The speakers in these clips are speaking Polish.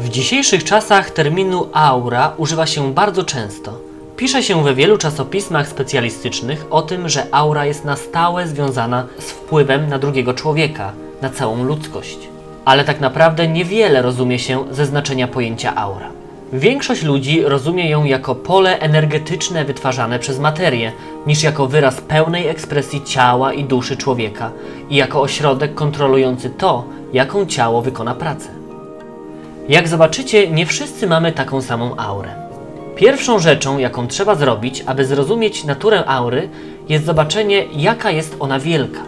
W dzisiejszych czasach terminu aura używa się bardzo często. Pisze się we wielu czasopismach specjalistycznych o tym, że aura jest na stałe związana z wpływem na drugiego człowieka, na całą ludzkość. Ale tak naprawdę niewiele rozumie się ze znaczenia pojęcia aura. Większość ludzi rozumie ją jako pole energetyczne wytwarzane przez materię, niż jako wyraz pełnej ekspresji ciała i duszy człowieka i jako ośrodek kontrolujący to, jaką ciało wykona pracę. Jak zobaczycie, nie wszyscy mamy taką samą aurę. Pierwszą rzeczą, jaką trzeba zrobić, aby zrozumieć naturę aury, jest zobaczenie, jaka jest ona wielka.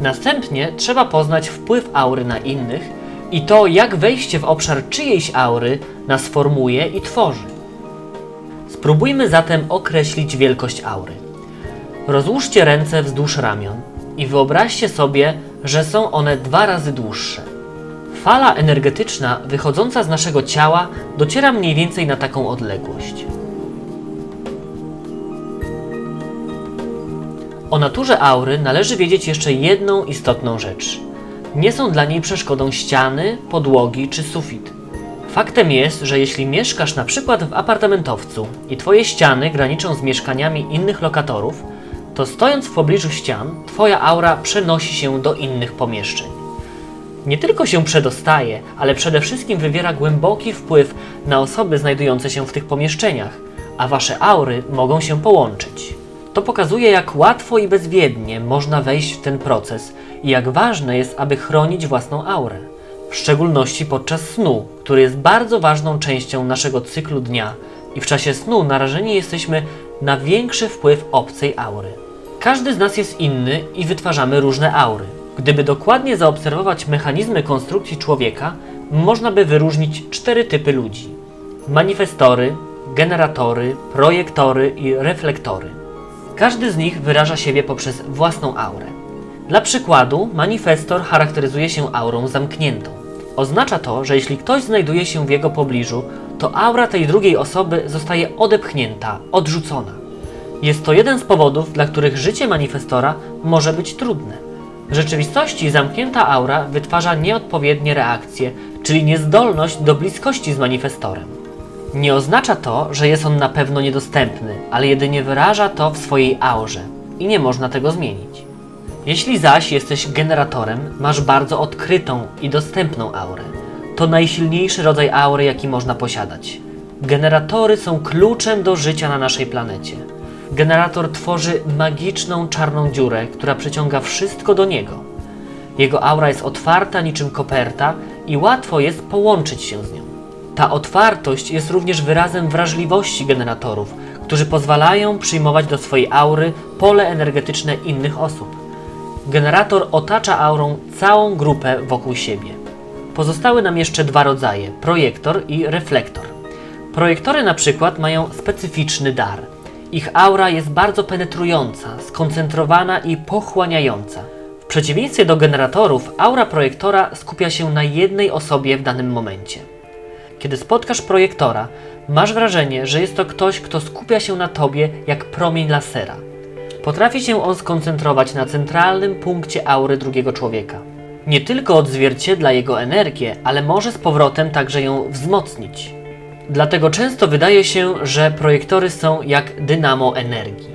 Następnie trzeba poznać wpływ aury na innych i to, jak wejście w obszar czyjejś aury nas formuje i tworzy. Spróbujmy zatem określić wielkość aury. Rozłóżcie ręce wzdłuż ramion i wyobraźcie sobie, że są one dwa razy dłuższe. Fala energetyczna wychodząca z naszego ciała dociera mniej więcej na taką odległość. O naturze aury należy wiedzieć jeszcze jedną istotną rzecz. Nie są dla niej przeszkodą ściany, podłogi czy sufit. Faktem jest, że jeśli mieszkasz na przykład w apartamentowcu i twoje ściany graniczą z mieszkaniami innych lokatorów, to stojąc w pobliżu ścian, twoja aura przenosi się do innych pomieszczeń. Nie tylko się przedostaje, ale przede wszystkim wywiera głęboki wpływ na osoby znajdujące się w tych pomieszczeniach, a wasze aury mogą się połączyć. To pokazuje, jak łatwo i bezwiednie można wejść w ten proces i jak ważne jest, aby chronić własną aurę. W szczególności podczas snu, który jest bardzo ważną częścią naszego cyklu dnia i w czasie snu narażeni jesteśmy na większy wpływ obcej aury. Każdy z nas jest inny i wytwarzamy różne aury. Gdyby dokładnie zaobserwować mechanizmy konstrukcji człowieka, można by wyróżnić cztery typy ludzi: manifestory, generatory, projektory i reflektory. Każdy z nich wyraża siebie poprzez własną aurę. Dla przykładu, manifestor charakteryzuje się aurą zamkniętą. Oznacza to, że jeśli ktoś znajduje się w jego pobliżu, to aura tej drugiej osoby zostaje odepchnięta, odrzucona. Jest to jeden z powodów, dla których życie manifestora może być trudne. W rzeczywistości zamknięta aura wytwarza nieodpowiednie reakcje, czyli niezdolność do bliskości z manifestorem. Nie oznacza to, że jest on na pewno niedostępny, ale jedynie wyraża to w swojej aurze i nie można tego zmienić. Jeśli zaś jesteś generatorem, masz bardzo odkrytą i dostępną aurę. To najsilniejszy rodzaj aury, jaki można posiadać. Generatory są kluczem do życia na naszej planecie. Generator tworzy magiczną czarną dziurę, która przyciąga wszystko do niego. Jego aura jest otwarta niczym koperta i łatwo jest połączyć się z nią. Ta otwartość jest również wyrazem wrażliwości generatorów, którzy pozwalają przyjmować do swojej aury pole energetyczne innych osób. Generator otacza aurą całą grupę wokół siebie. Pozostały nam jeszcze dwa rodzaje: projektor i reflektor. Projektory na przykład mają specyficzny dar. Ich aura jest bardzo penetrująca, skoncentrowana i pochłaniająca. W przeciwieństwie do generatorów, aura projektora skupia się na jednej osobie w danym momencie. Kiedy spotkasz projektora, masz wrażenie, że jest to ktoś, kto skupia się na tobie jak promień lasera. Potrafi się on skoncentrować na centralnym punkcie aury drugiego człowieka. Nie tylko odzwierciedla jego energię, ale może z powrotem także ją wzmocnić. Dlatego często wydaje się, że projektory są jak dynamo energii.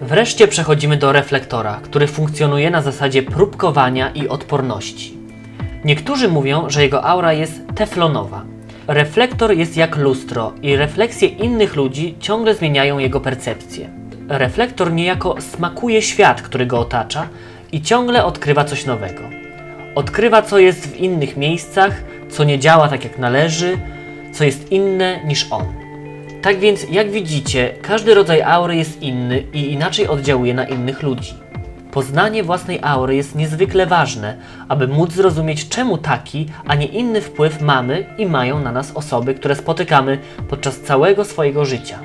Wreszcie przechodzimy do reflektora, który funkcjonuje na zasadzie próbkowania i odporności. Niektórzy mówią, że jego aura jest teflonowa. Reflektor jest jak lustro i refleksje innych ludzi ciągle zmieniają jego percepcję. Reflektor niejako smakuje świat, który go otacza i ciągle odkrywa coś nowego. Odkrywa, co jest w innych miejscach, co nie działa tak jak należy, co jest inne niż on. Tak więc, jak widzicie, każdy rodzaj aury jest inny i inaczej oddziałuje na innych ludzi. Poznanie własnej aury jest niezwykle ważne, aby móc zrozumieć, czemu taki, a nie inny wpływ mamy i mają na nas osoby, które spotykamy podczas całego swojego życia.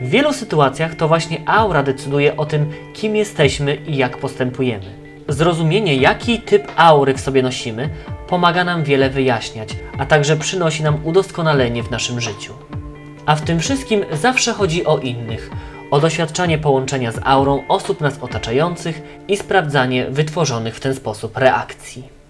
W wielu sytuacjach to właśnie aura decyduje o tym, kim jesteśmy i jak postępujemy. Zrozumienie, jaki typ aury w sobie nosimy, pomaga nam wiele wyjaśniać, a także przynosi nam udoskonalenie w naszym życiu. A w tym wszystkim zawsze chodzi o innych, o doświadczanie połączenia z aurą osób nas otaczających i sprawdzanie wytworzonych w ten sposób reakcji.